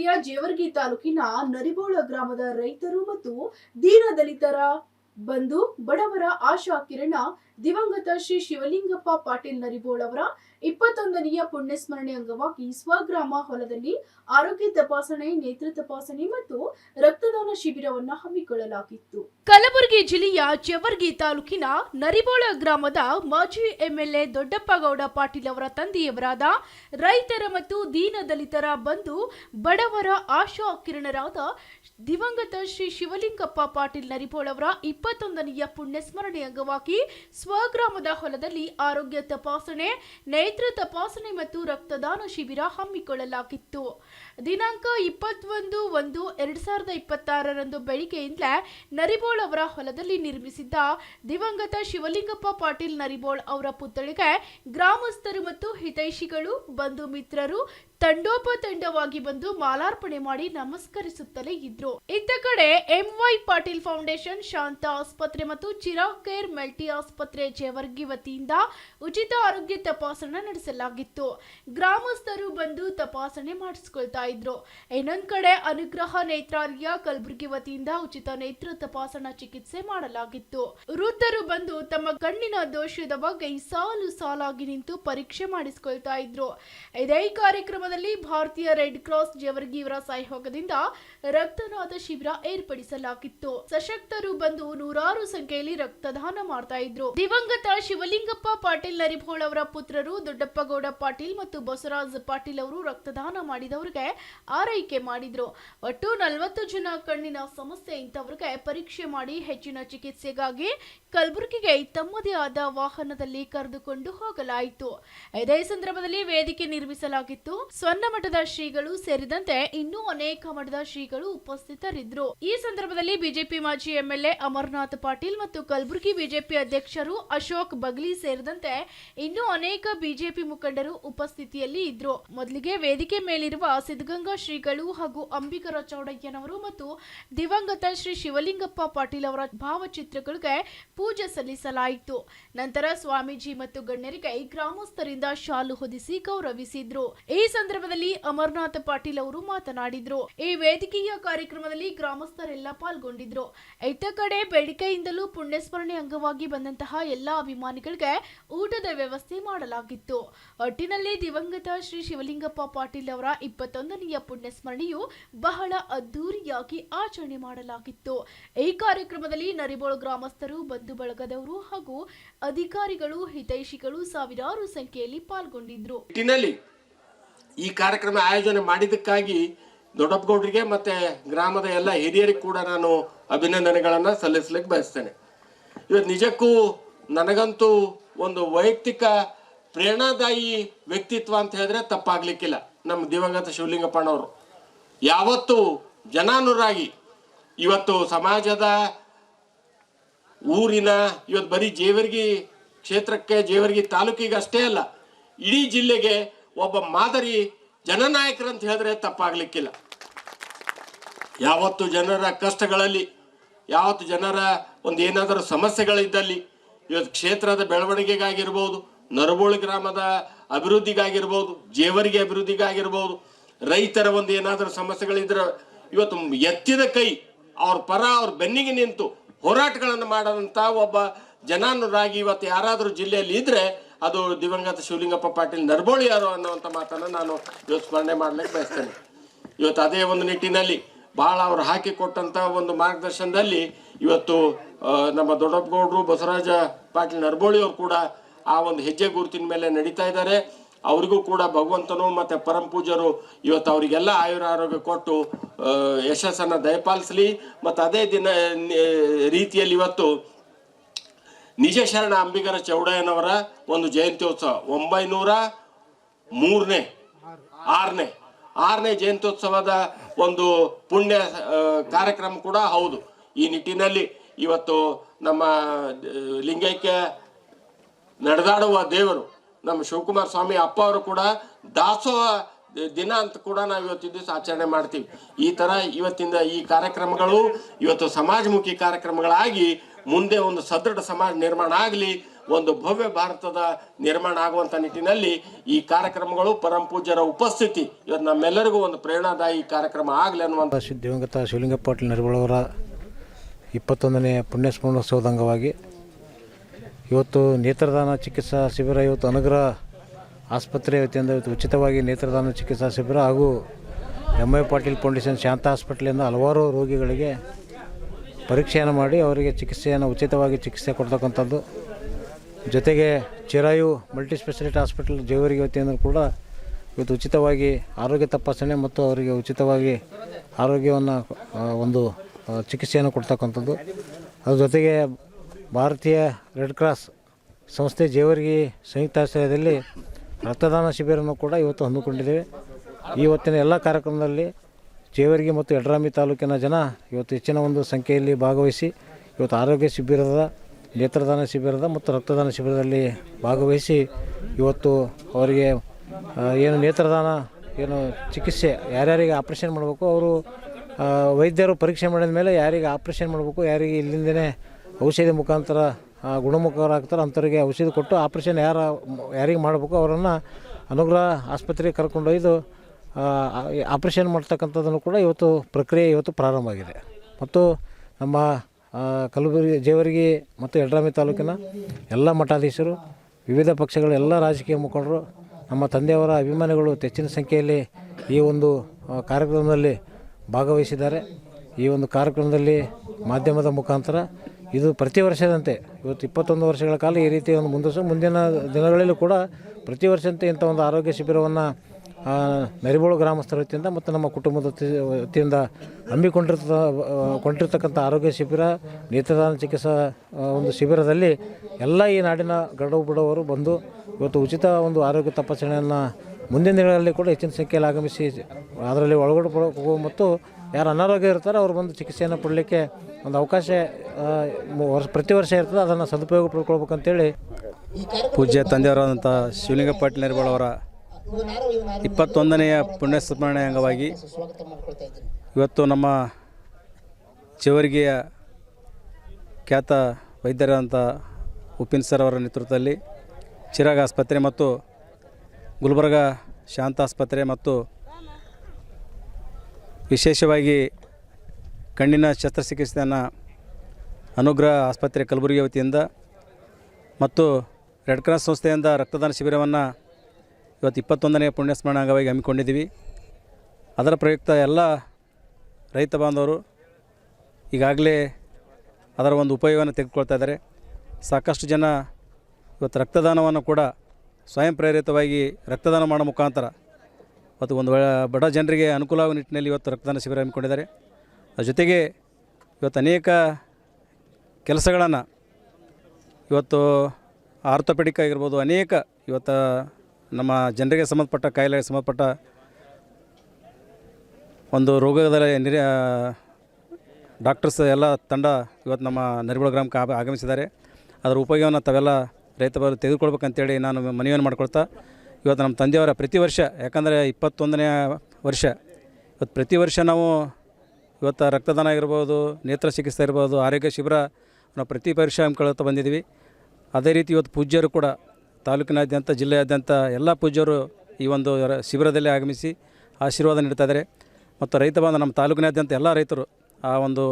ಜಿಲ್ಲೆಯ ಜೇವರ್ಗಿ ತಾಲೂಕಿನ ನರಿಬೋಳ ಗ್ರಾಮದ ರೈತರು ಮತ್ತು ದೀನ ದಲಿತರ ಬಂಧು ಬಡವರ ಆಶಾ ಕಿರಣ, ದಿವಂಗತ ಶ್ರೀ ಶಿವಲಿಂಗಪ್ಪ ಪಾಟೀಲ್ ನರಿಬೋಳ್ ಅವರ ಇಪ್ಪತ್ತೊಂದನೆಯ ಪುಣ್ಯಸ್ಮರಣೆ ಅಂಗವಾಗಿ ಸ್ವಗ್ರಾಮ ಹೊಲದಲ್ಲಿ ಆರೋಗ್ಯ ತಪಾಸಣೆ, ನೇತ್ರ ತಪಾಸಣೆ ಮತ್ತು ರಕ್ತದಾನ ಶಿಬಿರವನ್ನು ಹಮ್ಮಿಕೊಳ್ಳಲಾಗಿತ್ತು. ಕಲಬುರಗಿ ಜಿಲ್ಲೆಯ ಜವರ್ಗಿ ತಾಲೂಕಿನ ನರಿಬೋಳ ಗ್ರಾಮದ ಮಾಜಿ ಎಂಎಲ್ಎ ದೊಡ್ಡಪ್ಪಗೌಡ ಪಾಟೀಲ್ ಅವರ ತಂದೆಯವರಾದ ರೈತರ ಮತ್ತು ದೀನ ದಲಿತರ ಬಂಧು ಬಡವರ ಆಶಾ ಕಿರಣರಾದ ದಿವಂಗತ ಶ್ರೀ ಶಿವಲಿಂಗಪ್ಪ ಪಾಟೀಲ್ ನರಿಬೋಳ ಅವರ ಇಪ್ಪತ್ತೊಂದನೆಯ ಪುಣ್ಯಸ್ಮರಣೆ ಅಂಗವಾಗಿ ಸ್ವಗ್ರಾಮದ ಹೊಲದಲ್ಲಿ ಆರೋಗ್ಯ ತಪಾಸಣೆ ನೇತ್ರ ತಪಾಸಣೆ ಮತ್ತು ರಕ್ತದಾನ ಶಿಬಿರ ಹಮ್ಮಿಕೊಳ್ಳಲಾಗಿತ್ತು. ದಿನಾಂಕ ಇಪ್ಪತ್ತೊಂದು ಒಂದು ಎರಡ್ ಸಾವಿರದ ಇಪ್ಪತ್ತಾರರಂದು ಬೆಳಿಗ್ಗೆಯಿಂದಲೇ ನರಿಬೋಳ್ ಅವರ ಹೊಲದಲ್ಲಿ ನಿರ್ಮಿಸಿದ್ದ ದಿವಂಗತ ಶಿವಲಿಂಗಪ್ಪ ಪಾಟೀಲ್ ನರಿಬೋಳ್ ಅವರ ಪುತ್ಥಳಿಗೆ ಗ್ರಾಮಸ್ಥರು ಮತ್ತು ಹಿತೈಷಿಗಳು, ಬಂಧು ಮಿತ್ರರು ತಂಡೋಪತಂಡವಾಗಿ ಬಂದು ಮಾಲಾರ್ಪಣೆ ಮಾಡಿ ನಮಸ್ಕರಿಸುತ್ತಲೇ ಇದ್ರು. ಇತ್ತ ಕಡೆ ಎಂವೈ ಪಾಟೀಲ್ ಫೌಂಡೇಶನ್ ಶಾಂತ ಆಸ್ಪತ್ರೆ ಮತ್ತು ಚಿರಾಗ್ ಕೇರ್ ಮಲ್ಟಿ ಆಸ್ಪತ್ರೆ ಜೇವರ್ಗಿ ವತಿಯಿಂದ ಉಚಿತ ಆರೋಗ್ಯ ತಪಾಸಣೆ ನಡೆಸಲಾಗಿತ್ತು. ಗ್ರಾಮಸ್ಥರು ಬಂದು ತಪಾಸಣೆ ಮಾಡಿಸ್ಕೊಳ್ತಾ ಇದ್ರು. ಇನ್ನೊಂದ್ ಕಡೆ ಅನುಗ್ರಹ ನೇತ್ರಾಲಯ ಕಲಬುರಗಿ ವತಿಯಿಂದ ಉಚಿತ ನೇತ್ರ ತಪಾಸಣಾ ಚಿಕಿತ್ಸೆ ಮಾಡಲಾಗಿತ್ತು. ವೃದ್ಧರು ಬಂದು ತಮ್ಮ ಕಣ್ಣಿನ ದೋಷದ ಬಗ್ಗೆ ಸಾಲು ಸಾಲಾಗಿ ನಿಂತು ಪರೀಕ್ಷೆ ಮಾಡಿಸ್ಕೊಳ್ತಾ ಇದ್ರು. ಇದೇ ಕಾರ್ಯಕ್ರಮದಲ್ಲಿ ಭಾರತೀಯ ರೆಡ್ ಕ್ರಾಸ್ ಜವರ್ಗಿ ಇವರ ಸಹಯೋಗದಿಂದ ರಕ್ತದಾನ ಶಿಬಿರ ಏರ್ಪಡಿಸಲಾಗಿತ್ತು. ಸಶಕ್ತರು ಬಂದು ನೂರಾರು ಸಂಖ್ಯೆಯಲ್ಲಿ ರಕ್ತದಾನ ಮಾಡ್ತಾ ಇದ್ರು. ದಿವಂಗತ ಶಿವಲಿಂಗಪ್ಪ ಪಾಟೀಲ್ ನರಿಭೋಳ್ ಅವರ ಪುತ್ರರು ದೊಡ್ಡಪ್ಪಗೌಡ ಪಾಟೀಲ್ ಮತ್ತು ಬಸವರಾಜ್ ಪಾಟೀಲ್ ಅವರು ರಕ್ತದಾನ ಮಾಡಿದವರಿಗೆ ಆರೈಕೆ ಮಾಡಿದ್ರು. ಒಟ್ಟು ನಲವತ್ತು ಜನ ಕಣ್ಣಿನ ಸಮಸ್ಯೆ ಇಂಥವ್ರಿಗೆ ಪರೀಕ್ಷೆ ಮಾಡಿ ಹೆಚ್ಚಿನ ಚಿಕಿತ್ಸೆಗಾಗಿ ಕಲಬುರಗಿಗೆ ತಮ್ಮದೇ ಆದ ವಾಹನದಲ್ಲಿ ಕರೆದುಕೊಂಡು ಹೋಗಲಾಯಿತು. ಇದೇ ಸಂದರ್ಭದಲ್ಲಿ ವೇದಿಕೆ ನಿರ್ಮಿಸಲಾಗಿತ್ತು. ಮಠದ ಶ್ರೀಗಳು ಸೇರಿದಂತೆ ಇನ್ನೂ ಅನೇಕ ಮಠದ ಶ್ರೀಗಳು ಉಪಸ್ಥಿತರಿದ್ದರು. ಈ ಸಂದರ್ಭದಲ್ಲಿ ಬಿಜೆಪಿ ಮಾಜಿ ಎಂಎಲ್ಎ ಅಮರನಾಥ್ ಪಾಟೀಲ್ ಮತ್ತು ಕಲಬುರಗಿ ಬಿಜೆಪಿ ಅಧ್ಯಕ್ಷರು ಅಶೋಕ್ ಬಗ್ಲಿ ಸೇರಿದಂತೆ ಇನ್ನೂ ಅನೇಕ ಬಿಜೆಪಿ ಮುಖಂಡರು ಉಪಸ್ಥಿತಿಯಲ್ಲಿ ಇದ್ರು. ಮೊದಲಿಗೆ ವೇದಿಕೆ ಮೇಲಿರುವ ಸಿದ್ಧಗಂಗಾ ಶ್ರೀಗಳು ಹಾಗೂ ಅಂಬಿಕರ ಚೌಡಯ್ಯನವರು ಮತ್ತು ದಿವಂಗತ ಶ್ರೀ ಶಿವಲಿಂಗಪ್ಪ ಪಾಟೀಲ್ ಅವರ ಭಾವಚಿತ್ರಗಳಿಗೆ ಪೂಜೆ ಸಲ್ಲಿಸಲಾಯಿತು. ನಂತರ ಸ್ವಾಮೀಜಿ ಮತ್ತು ಗಣ್ಯರಿಗೆ ಗ್ರಾಮಸ್ಥರಿಂದ ಶಾಲು ಹೊದಿಸಿ ಗೌರವಿಸಿದ್ರು. ಈ ಸಂದರ್ಭದಲ್ಲಿ ಅಮರನಾಥ ಪಾಟೀಲ್ ಅವರು ಮಾತನಾಡಿದ್ರು. ಈ ವೇದಿಕೆಯ ಕಾರ್ಯಕ್ರಮದಲ್ಲಿ ಗ್ರಾಮಸ್ಥರೆಲ್ಲ ಪಾಲ್ಗೊಂಡಿದ್ರು. ಇತ್ತ ಕಡೆ ಬೇಡಿಕೆಯಿಂದಲೂ ಪುಣ್ಯಸ್ಮರಣೆ ಅಂಗವಾಗಿ ಬಂದಂತಹ ಎಲ್ಲಾ ಅಭಿಮಾನಿಗಳಿಗೆ ಊಟದ ವ್ಯವಸ್ಥೆ ಮಾಡಲಾಗಿತ್ತು. ಒಟ್ಟಿನಲ್ಲಿ ದಿವಂಗತ ಶ್ರೀ ಶಿವಲಿಂಗಪ್ಪ ಪಾಟೀಲ್ ಅವರ ಇಪ್ಪತ್ತೊಂದನೆಯ ಪುಣ್ಯಸ್ಮರಣೆಯು ಬಹಳ ಅದ್ದೂರಿಯಾಗಿ ಆಚರಣೆ ಮಾಡಲಾಗಿತ್ತು. ಈ ಕಾರ್ಯಕ್ರಮದಲ್ಲಿ ನರಿಬೋಳು ಗ್ರಾಮಸ್ಥರು, ಬಂಧು ಬಳಗದವರು ಹಾಗೂ ಅಧಿಕಾರಿಗಳು, ಹಿತೈಷಿಗಳು ಸಾವಿರಾರು ಸಂಖ್ಯೆಯಲ್ಲಿ ಪಾಲ್ಗೊಂಡಿದ್ರು. ಈ ಕಾರ್ಯಕ್ರಮ ಆಯೋಜನೆ ಮಾಡಿದ್ದಕ್ಕಾಗಿ ದೊಡ್ಡಪ್ಪಗೌಡರಿಗೆ ಮತ್ತೆ ಗ್ರಾಮದ ಎಲ್ಲ ಹಿರಿಯರಿಗೆ ಕೂಡ ನಾನು ಅಭಿನಂದನೆಗಳನ್ನು ಸಲ್ಲಿಸ್ಲಿಕ್ಕೆ ಬಯಸ್ತೇನೆ. ಇವತ್ತು ನಿಜಕ್ಕೂ ನನಗಂತೂ ಒಂದು ವೈಯಕ್ತಿಕ ಪ್ರೇರಣಾದಾಯಿ ವ್ಯಕ್ತಿತ್ವ ಅಂತ ಹೇಳಿದ್ರೆ ತಪ್ಪಾಗ್ಲಿಕ್ಕಿಲ್ಲ. ನಮ್ಮ ದಿವಂಗತ ಶಿವಲಿಂಗಪ್ಪನವರು. ಯಾವತ್ತು ಜನಾನುರಾಗಿ ಇವತ್ತು ಸಮಾಜದ ಊರಿನ ಇವತ್ತು ಬರೀ ಜೇವರ್ಗಿ ಕ್ಷೇತ್ರಕ್ಕೆ ಜೇವರ್ಗಿ ತಾಲೂಕಿಗೆ ಅಷ್ಟೇ ಅಲ್ಲ, ಇಡೀ ಜಿಲ್ಲೆಗೆ ಒಬ್ಬ ಮಾದರಿ ಜನನಾಯಕರಂತ ಹೇಳಿದ್ರೆ ತಪ್ಪಾಗ್ಲಿಕ್ಕಿಲ್ಲ. ಯಾವತ್ತು ಜನರ ಕಷ್ಟಗಳಲ್ಲಿ, ಯಾವತ್ತು ಜನರ ಒಂದು ಏನಾದರೂ ಸಮಸ್ಯೆಗಳಿದ್ದಲ್ಲಿ, ಇವತ್ತು ಕ್ಷೇತ್ರದ ಬೆಳವಣಿಗೆಗಾಗಿರ್ಬೋದು, ನರಬೋಳಿ ಗ್ರಾಮದ ಅಭಿವೃದ್ಧಿಗಾಗಿರ್ಬೋದು, ಜೇವರಿಗೆ ಅಭಿವೃದ್ಧಿಗಾಗಿರ್ಬೋದು, ರೈತರ ಒಂದು ಏನಾದರೂ ಸಮಸ್ಯೆಗಳಿದ್ರೆ ಇವತ್ತು ಎತ್ತಿದ ಕೈ ಅವ್ರ ಪರ, ಅವ್ರ ಬೆನ್ನಿಗೆ ನಿಂತು ಹೋರಾಟಗಳನ್ನು ಮಾಡದಂತ ಒಬ್ಬ ಜನಾನುರಾಗಿ ಇವತ್ತು ಯಾರಾದರೂ ಜಿಲ್ಲೆಯಲ್ಲಿ ಇದ್ರೆ ಅದು ದಿವಂಗತ ಶಿವಲಿಂಗಪ್ಪ ಪಾಟೀಲ್ ನರಬೋಳಿಯಾರು ಅನ್ನುವಂಥ ಮಾತನ್ನು ನಾನು ಇವತ್ತು ಸ್ಮರಣೆ ಮಾಡ್ಲಿಕ್ಕೆ ಬಯಸ್ತೇನೆ. ಇವತ್ತು ಅದೇ ಒಂದು ನಿಟ್ಟಿನಲ್ಲಿ ಭಾಳ ಅವರು ಹಾಕಿಕೊಟ್ಟಂಥ ಒಂದು ಮಾರ್ಗದರ್ಶನದಲ್ಲಿ ಇವತ್ತು ನಮ್ಮ ದೊಡ್ಡಪ್ಪಗೌಡರು, ಬಸವರಾಜ ಪಾಟೀಲ್ ನರಬೋಳಿ ಅವರು ಕೂಡ ಆ ಒಂದು ಹೆಜ್ಜೆ ಗುರುತಿನ ಮೇಲೆ ನಡೀತಾ ಇದ್ದಾರೆ. ಅವರಿಗೂ ಕೂಡ ಭಗವಂತನು ಮತ್ತು ಪರಂ ಪೂಜರು ಇವತ್ತು ಅವರಿಗೆಲ್ಲ ಆಯುರ ಆರೋಗ್ಯ ಕೊಟ್ಟು ಯಶಸ್ಸನ್ನ ದಯಪಾಲಿಸಲಿ. ಮತ್ತು ಅದೇ ದಿನ ರೀತಿಯಲ್ಲಿ ಇವತ್ತು ನಿಜ ಶರಣ ಅಂಬಿಗರ ಚೌಡಯ್ಯನವರ ಒಂದು ಜಯಂತ್ಯೋತ್ಸವ, ಒಂಬೈನೂರ ಮೂರನೇ, ಆರನೇ ಆರನೇ ಜಯಂತ್ಯೋತ್ಸವದ ಒಂದು ಪುಣ್ಯ ಕಾರ್ಯಕ್ರಮ ಕೂಡ ಹೌದು. ಈ ನಿಟ್ಟಿನಲ್ಲಿ ಇವತ್ತು ನಮ್ಮ ಲಿಂಗೈಕ್ಯ ನಡೆದಾಡುವ ದೇವರು ನಮ್ಮ ಶಿವಕುಮಾರ ಸ್ವಾಮಿ ಅಪ್ಪ ಅವರು ಕೂಡ ದಾಸೋಹ ದಿನ ಅಂತ ಕೂಡ ನಾವು ಇವತ್ತಿನ ದಿವಸ ಆಚರಣೆ ಮಾಡ್ತೀವಿ. ಈ ತರ ಇವತ್ತಿಂದ ಈ ಕಾರ್ಯಕ್ರಮಗಳು ಇವತ್ತು ಸಮಾಜಮುಖಿ ಕಾರ್ಯಕ್ರಮಗಳಾಗಿ ಮುಂದೆ ಒಂದು ಸದೃಢ ಸಮಾಜ ನಿರ್ಮಾಣ ಆಗಲಿ, ಒಂದು ಭವ್ಯ ಭಾರತದ ನಿರ್ಮಾಣ ಆಗುವಂಥ ನಿಟ್ಟಿನಲ್ಲಿ ಈ ಕಾರ್ಯಕ್ರಮಗಳು ಪರಂ ಪೂಜ್ಯರ ಉಪಸ್ಥಿತಿ. ಇವತ್ತು ನಮ್ಮೆಲ್ಲರಿಗೂ ಒಂದು ಪ್ರೇರಣಾದಾಯಿ ಕಾರ್ಯಕ್ರಮ ಆಗಲಿ ಅನ್ನುವಂಥ ದಿವಂಗತ ಶಿವಲಿಂಗ ಪಾಟೀಲ್ ನೆರವಳವರ ಇಪ್ಪತ್ತೊಂದನೇ ಪುಣ್ಯಸ್ಮರಣೋತ್ಸವದ ಅಂಗವಾಗಿ ಇವತ್ತು ನೇತ್ರದಾನ ಚಿಕಿತ್ಸಾ ಶಿಬಿರ, ಇವತ್ತು ಅನುಗ್ರಹ ಆಸ್ಪತ್ರೆ ವತಿಯಿಂದ ಇವತ್ತು ಉಚಿತವಾಗಿ ನೇತ್ರದಾನ ಚಿಕಿತ್ಸಾ ಶಿಬಿರ ಹಾಗೂ M I Patil foundation Shanta ಹಾಸ್ಪಿಟ್ಲಿಂದ ಹಲವಾರು ರೋಗಿಗಳಿಗೆ ಪರೀಕ್ಷೆಯನ್ನು ಮಾಡಿ ಅವರಿಗೆ ಚಿಕಿತ್ಸೆಯನ್ನು ಉಚಿತವಾಗಿ ಚಿಕಿತ್ಸೆ ಕೊಡ್ತಕ್ಕಂಥದ್ದು. ಜೊತೆಗೆ ಚಿರಾಯು ಮಲ್ಟಿ ಸ್ಪೆಷಾಲಿಟಿ ಹಾಸ್ಪಿಟಲ್ ಜೇವರಿಗೆ ವತಿಯಿಂದ ಕೂಡ ಇವತ್ತು ಉಚಿತವಾಗಿ ಆರೋಗ್ಯ ತಪಾಸಣೆ ಮತ್ತು ಅವರಿಗೆ ಉಚಿತವಾಗಿ ಆರೋಗ್ಯವನ್ನು ಒಂದು ಚಿಕಿತ್ಸೆಯನ್ನು ಕೊಡ್ತಕ್ಕಂಥದ್ದು. ಅದ್ರ ಜೊತೆಗೆ ಭಾರತೀಯ ರೆಡ್ ಕ್ರಾಸ್ ಸಂಸ್ಥೆ ಜೇವರ್ಗಿ ಸಂಯುಕ್ತ ಆಶ್ರಯದಲ್ಲಿ ರಕ್ತದಾನ ಶಿಬಿರವನ್ನು ಕೂಡ ಇವತ್ತು ಹಮ್ಮಿಕೊಂಡಿದ್ದೇವೆ. ಇವತ್ತಿನ ಎಲ್ಲ ಕಾರ್ಯಕ್ರಮದಲ್ಲಿ ಜೇವರ್ಗಿ ಮತ್ತು ಯಡ್ರಾಮಿ ತಾಲೂಕಿನ ಜನ ಇವತ್ತು ಹೆಚ್ಚಿನ ಒಂದು ಸಂಖ್ಯೆಯಲ್ಲಿ ಭಾಗವಹಿಸಿ ಇವತ್ತು ಆರೋಗ್ಯ ಶಿಬಿರದ, ನೇತ್ರದಾನ ಶಿಬಿರದ ಮತ್ತು ರಕ್ತದಾನ ಶಿಬಿರದಲ್ಲಿ ಭಾಗವಹಿಸಿ ಇವತ್ತು ಅವರಿಗೆ ಏನು ನೇತ್ರದಾನ, ಏನು ಚಿಕಿತ್ಸೆ ಯಾರ್ಯಾರಿಗೆ ಆಪ್ರೇಷನ್ ಮಾಡಬೇಕು, ಅವರು ವೈದ್ಯರು ಪರೀಕ್ಷೆ ಮಾಡಿದ ಮೇಲೆ ಯಾರಿಗೆ ಆಪ್ರೇಷನ್ ಮಾಡಬೇಕು, ಯಾರಿಗೆ ಇಲ್ಲಿಂದನೇ ಔಷಧಿ ಮುಖಾಂತರ ಗುಣಮುಖರಾಗ್ತಾರೆ, ಅಂಥವ್ರಿಗೆ ಔಷಧಿ ಕೊಟ್ಟು ಆಪ್ರೇಷನ್ ಯಾರು, ಯಾರಿಗೆ ಮಾಡಬೇಕು, ಅವರನ್ನು ಅನುಗ್ರಹ ಆಸ್ಪತ್ರೆಗೆ ಕರ್ಕೊಂಡೊಯ್ದು ಆಪ್ರೇಷನ್ ಮಾಡ್ತಕ್ಕಂಥದ್ದನ್ನು ಕೂಡ ಇವತ್ತು ಪ್ರಕ್ರಿಯೆ ಇವತ್ತು ಪ್ರಾರಂಭ ಆಗಿದೆ. ಮತ್ತು ನಮ್ಮ ಕಲಬುರಗಿ ಜೇವರ್ಗಿ ಮತ್ತು ಯಡ್ರಾಮಿ ತಾಲೂಕಿನ ಎಲ್ಲ ಮಠಾಧೀಶರು, ವಿವಿಧ ಪಕ್ಷಗಳ ಎಲ್ಲ ರಾಜಕೀಯ ಮುಖಂಡರು, ನಮ್ಮ ತಂದೆಯವರ ಅಭಿಮಾನಿಗಳು ಹೆಚ್ಚಿನ ಸಂಖ್ಯೆಯಲ್ಲಿ ಈ ಒಂದು ಕಾರ್ಯಕ್ರಮದಲ್ಲಿ ಭಾಗವಹಿಸಿದ್ದಾರೆ. ಈ ಒಂದು ಕಾರ್ಯಕ್ರಮದಲ್ಲಿ ಮಾಧ್ಯಮದ ಮುಖಾಂತರ ಇದು ಪ್ರತಿ ವರ್ಷದಂತೆ, ಇವತ್ತು ಇಪ್ಪತ್ತೊಂದು ವರ್ಷಗಳ ಕಾಲ ಈ ರೀತಿ ಒಂದು ಮುಂದುವರಿಸ ಮುಂದಿನ ದಿನಗಳಲ್ಲೂ ಕೂಡ ಪ್ರತಿ ವರ್ಷದಂತೆ ಇಂಥ ಒಂದು ಆರೋಗ್ಯ ಶಿಬಿರವನ್ನು ನರಿಬೋಳು ಗ್ರಾಮಸ್ಥರ ವತಿಯಿಂದ ಮತ್ತು ನಮ್ಮ ಕುಟುಂಬದ ವತಿ- ವತಿಯಿಂದ ಹಮ್ಮಿಕೊಂಡಿರ್ತ ಕೊಂಡಿರ್ತಕ್ಕಂಥ ಆರೋಗ್ಯ ಶಿಬಿರ, ನೇತ್ರದಾನ ಚಿಕಿತ್ಸಾ ಒಂದು ಶಿಬಿರದಲ್ಲಿ ಎಲ್ಲ ಈ ನಾಡಿನ ಗಡವು ಬಿಡವರು ಬಂದು ಇವತ್ತು ಉಚಿತ ಒಂದು ಆರೋಗ್ಯ ತಪಾಸಣೆಯನ್ನು ಮುಂದಿನ ದಿನಗಳಲ್ಲಿ ಕೂಡ ಹೆಚ್ಚಿನ ಸಂಖ್ಯೆಯಲ್ಲಿ ಆಗಮಿಸಿ ಅದರಲ್ಲಿ ಒಳಗಡೆ ಮತ್ತು ಯಾರು ಅನಾರೋಗ್ಯ ಇರ್ತಾರೋ ಅವರು ಬಂದು ಚಿಕಿತ್ಸೆಯನ್ನು ಪಡಲಿಕ್ಕೆ ಒಂದು ಅವಕಾಶ ವರ್ಷ ಪ್ರತಿ ವರ್ಷ ಇರ್ತದೆ, ಅದನ್ನು ಸದುಪಯೋಗ ಪಡ್ಕೊಳ್ಬೇಕಂತೇಳಿ ಪೂಜ್ಯ ತಂದೆಯವರಾದಂಥ ಶಿವಲಿಂಗ ಪಾಟೀಲ್ ನರಿಬಾಳವರ ಇಪ್ಪತ್ತೊಂದನೆಯ ಪುಣ್ಯಸ್ಮರಣೆ ಅಂಗವಾಗಿ ಇವತ್ತು ನಮ್ಮ ಜೇವರ್ಗಿಯ ಖ್ಯಾತ ವೈದ್ಯರಾದಂಥ ಉಪಿನ್ ಸರ್ ಅವರ ನೇತೃತ್ವದಲ್ಲಿ ಚಿರಾಗ್ ಆಸ್ಪತ್ರೆ ಮತ್ತು ಗುಲ್ಬರ್ಗ ಶಾಂತ ಆಸ್ಪತ್ರೆ ಮತ್ತು ವಿಶೇಷವಾಗಿ ಕಣ್ಣಿನ ಶಸ್ತ್ರಚಿಕಿತ್ಸೆಯನ್ನು ಅನುಗ್ರಹ ಆಸ್ಪತ್ರೆ ಕಲಬುರಗಿ ವತಿಯಿಂದ ಮತ್ತು ರೆಡ್ ಕ್ರಾಸ್ ಸಂಸ್ಥೆಯಿಂದ ರಕ್ತದಾನ ಶಿಬಿರವನ್ನು ಇವತ್ತು ಇಪ್ಪತ್ತೊಂದನೇ ಪುಣ್ಯಸ್ಮರಣ ಅಂಗವಾಗಿ ಹಮ್ಮಿಕೊಂಡಿದ್ದೀವಿ. ಅದರ ಪ್ರಯುಕ್ತ ಎಲ್ಲ ರೈತ ಬಾಂಧವರು ಈಗಾಗಲೇ ಅದರ ಒಂದು ಉಪಯೋಗವನ್ನು ತೆಗೆದುಕೊಳ್ತಾ ಇದ್ದಾರೆ. ಸಾಕಷ್ಟು ಜನ ಇವತ್ತು ರಕ್ತದಾನವನ್ನು ಕೂಡ ಸ್ವಯಂ ಪ್ರೇರಿತವಾಗಿ ರಕ್ತದಾನ ಮಾಡೋ ಮುಖಾಂತರ ಮತ್ತು ಒಂದು ಬಡ ಜನರಿಗೆ ಅನುಕೂಲ ಆಗುವ ನಿಟ್ಟಿನಲ್ಲಿ ಇವತ್ತು ರಕ್ತದಾನ ಶಿಬಿರ ಹಮ್ಮಿಕೊಂಡಿದ್ದಾರೆ. ಅದ್ರ ಜೊತೆಗೆ ಇವತ್ತು ಅನೇಕ ಕೆಲಸಗಳನ್ನು ಇವತ್ತು ಆರ್ಥೋಪೆಡಿಕ್ ಆಗಿರ್ಬೋದು ಅನೇಕ ಇವತ್ತು ನಮ್ಮ ಜನರಿಗೆ ಸಂಬಂಧಪಟ್ಟ, ಕಾಯಿಲೆಗೆ ಸಂಬಂಧಪಟ್ಟ ಒಂದು ರೋಗದ ನಿರ ಡಾಕ್ಟರ್ಸ್ ಎಲ್ಲ ತಂಡ ಇವತ್ತು ನಮ್ಮ ನರಿಬೋಳ ಗ್ರಾಮಕ್ಕೆ ಆಗ- ಆಗಮಿಸಿದ್ದಾರೆ. ಅದರ ಉಪಯೋಗವನ್ನು ತಾವೆಲ್ಲ ರೈತ ಬಾಂಧವರು ತೆಗೆದುಕೊಳ್ಬೇಕಂತೇಳಿ ನಾನು ಮನವಿಯನ್ನು ಮಾಡ್ಕೊಳ್ತಾ, ಇವತ್ತು ನಮ್ಮ ತಂದೆಯವರ ಪ್ರತಿ ವರ್ಷ, ಯಾಕಂದರೆ ಇಪ್ಪತ್ತೊಂದನೇ ವರ್ಷ, ಇವತ್ತು ಪ್ರತಿ ವರ್ಷ ನಾವು ಇವತ್ತು ರಕ್ತದಾನ ಇರ್ಬೋದು ನೇತ್ರ ಚಿಕಿತ್ಸೆ ಇರ್ಬೋದು ಆರೋಗ್ಯ ಶಿಬಿರ ನಾವು ಪ್ರತಿ ವರ್ಷ ಹಮ್ಮಿಕೊಳ್ತಾ ಬಂದಿದ್ದೀವಿ. ಅದೇ ರೀತಿ ಇವತ್ತು ಪೂಜ್ಯರು ಕೂಡ ತಾಲೂಕಿನಾದ್ಯಂತ, ಜಿಲ್ಲೆಯಾದ್ಯಂತ ಎಲ್ಲ ಪೂಜ್ಯರು ಈ ಒಂದು ಶಿಬಿರದಲ್ಲಿ ಆಗಮಿಸಿ ಆಶೀರ್ವಾದ ನೀಡ್ತಾ ಇದ್ದಾರೆ ಮತ್ತು ರೈತ ಬಾಂಧ ನಮ್ಮ ತಾಲೂಕಿನಾದ್ಯಂತ ಎಲ್ಲ ರೈತರು ಆ ಒಂದು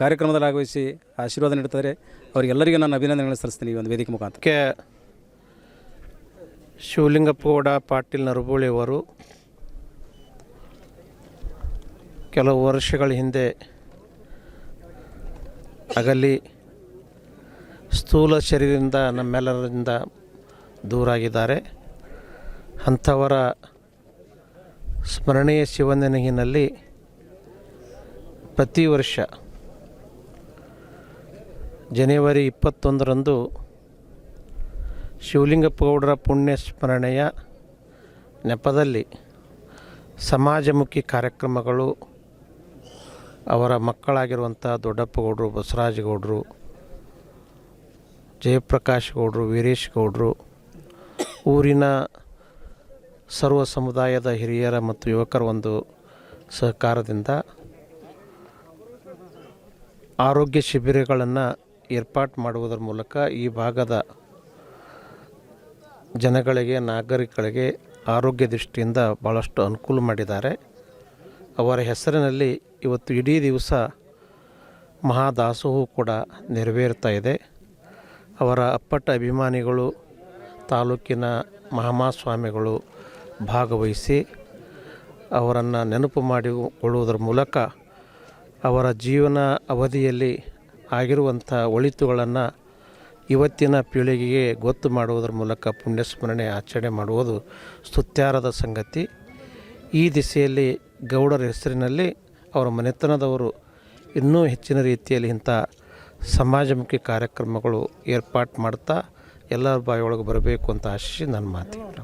ಕಾರ್ಯಕ್ರಮದಲ್ಲಿ ಆಗಮಿಸಿ ಆಶೀರ್ವಾದ ನೀಡ್ತಾರೆ ಅವರಿಗೆಲ್ಲರಿಗೂ ನಾನು ಅಭಿನಂದನೆಗಳನ್ನು ಸಲ್ಲಿಸ್ತೀನಿ ಈ ಒಂದು ವೇದಿಕೆ ಮುಖಾಂತರ. ಶಿವಲಿಂಗಪ್ಪಗೌಡ ಪಾಟೀಲ್ ನರಬೋಳಿಯವರು ಕೆಲವು ವರ್ಷಗಳ ಹಿಂದೆ ಅಗಲಿ ಸ್ಥೂಲ ಶರೀರದಿಂದ ನಮ್ಮೆಲ್ಲರಿಂದ ದೂರಾಗಿದ್ದಾರೆ. ಅಂಥವರ ಸ್ಮರಣೀಯ ಶಿವನೆನಗಿನಲ್ಲಿ ಪ್ರತಿ ವರ್ಷ ಜನವರಿ ಇಪ್ಪತ್ತೊಂದರಂದು ಶಿವಲಿಂಗಪ್ಪಗೌಡರ ಪುಣ್ಯ ಸ್ಮರಣೆಯ ನೆಪದಲ್ಲಿ ಸಮಾಜಮುಖಿ ಕಾರ್ಯಕ್ರಮಗಳು. ಅವರ ಮಕ್ಕಳಾಗಿರುವಂಥ ದೊಡ್ಡಪ್ಪಗೌಡರು, ಬಸವರಾಜಗೌಡರು ಜಯಪ್ರಕಾಶ್ ಗೌಡರು ವೀರೇಶ್ ಗೌಡರು ಊರಿನ ಸರ್ವ ಸಮುದಾಯದ ಹಿರಿಯರ ಮತ್ತು ಯುವಕರ ಒಂದು ಸಹಕಾರದಿಂದ ಆರೋಗ್ಯ ಶಿಬಿರಗಳನ್ನು ಏರ್ಪಾಟ್ ಮಾಡುವುದರ ಮೂಲಕ ಈ ಭಾಗದ ಜನಗಳಿಗೆ, ನಾಗರಿಕಗಳಿಗೆ ಆರೋಗ್ಯ ದೃಷ್ಟಿಯಿಂದ ಭಾಳಷ್ಟು ಅನುಕೂಲ ಮಾಡಿದ್ದಾರೆ. ಅವರ ಹೆಸರಿನಲ್ಲಿ ಇವತ್ತು ಇಡೀ ದಿವಸ ಮಹಾದಾಸೋಹವು ಕೂಡ ನೆರವೇರ್ತಾ ಇದೆ. ಅವರ ಅಪ್ಪಟ ಅಭಿಮಾನಿಗಳು ತಾಲೂಕಿನ ಮಹಾಮಾಸ್ವಾಮಿಗಳು ಭಾಗವಹಿಸಿ ಅವರನ್ನು ನೆನಪು ಮಾಡಿಕೊಳ್ಳುವುದರ ಮೂಲಕ ಅವರ ಜೀವನ ಅವಧಿಯಲ್ಲಿ ಆಗಿರುವಂಥ ಒಳಿತುಗಳನ್ನು ಇವತ್ತಿನ ಪೀಳಿಗೆಗೆ ಗೊತ್ತು ಮಾಡುವುದರ ಮೂಲಕ ಪುಣ್ಯಸ್ಮರಣೆ ಆಚರಣೆ ಮಾಡುವುದು ಸ್ತುತ್ಯಾರದ ಸಂಗತಿ. ಈ ದಿಸೆಯಲ್ಲಿ ಗೌಡರ ಹೆಸರಿನಲ್ಲಿ ಅವರ ಮನೆತನದವರು ಇನ್ನೂ ಹೆಚ್ಚಿನ ರೀತಿಯಲ್ಲಿ ಇಂಥ ಸಮಾಜಮುಖಿ ಕಾರ್ಯಕ್ರಮಗಳು ಏರ್ಪಾಟ್ ಮಾಡ್ತಾ ಎಲ್ಲರ ಬಾಯಿಯೊಳಗೆ ಬರಬೇಕು ಅಂತ ಆಶಿಸಿ ನನ್ನ ಮಾತಿಗೆ.